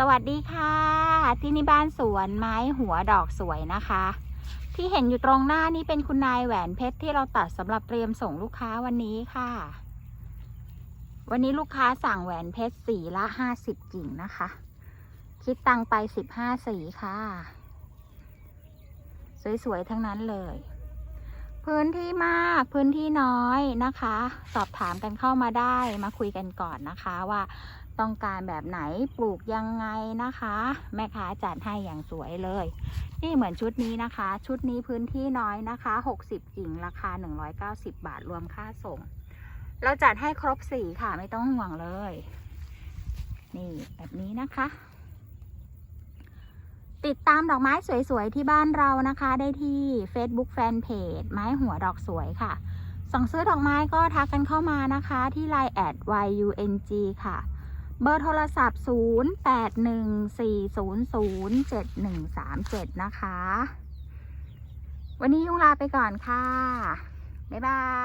สวัสดีค่ะ ที่นี่บ้านสวนไม้หัวดอกสวยนะคะ ที่เห็นอยู่ตรงหน้านี้เป็นคุณนายแหวนเพชรที่เราตัดสำหรับเตรียมส่งลูกค้าวันนี้ค่ะ วันนี้ลูกค้าสั่งแหวนเพชรสีละห้าสิบกิ่งนะคะ คิดตังไปสิบห้าสีค่ะ สวยๆทั้งนั้นเลย พื้นที่มากพื้นที่น้อยนะคะ สอบถามกันเข้ามาได้มาคุยกันก่อนนะคะว่าต้องการแบบไหนปลูกยังไงนะคะ แม่ค้าจัดให้อย่างสวยเลย นี่เหมือนชุดนี้นะคะ ชุดนี้พื้นที่น้อยนะคะ 60กิ่งราคา 190 บาทรวมค่าส่ง เราจัดให้ครบสีค่ะไม่ต้องห่วงเลย นี่แบบนี้นะคะ ติดตามดอกไม้สวยๆ ที่บ้านเรานะคะ ได้ที่ Facebook Fanpage ไม้หัวดอกสวยค่ะ สั่งซื้อดอกไม้ก็ทักกันเข้ามานะคะที่ Line แอด YUNG ค่ะ เบอร์โทรศัพท์ 0814007137 นะคะ วันนี้ยุงลาไปก่อนค่ะ บ๊ายบาย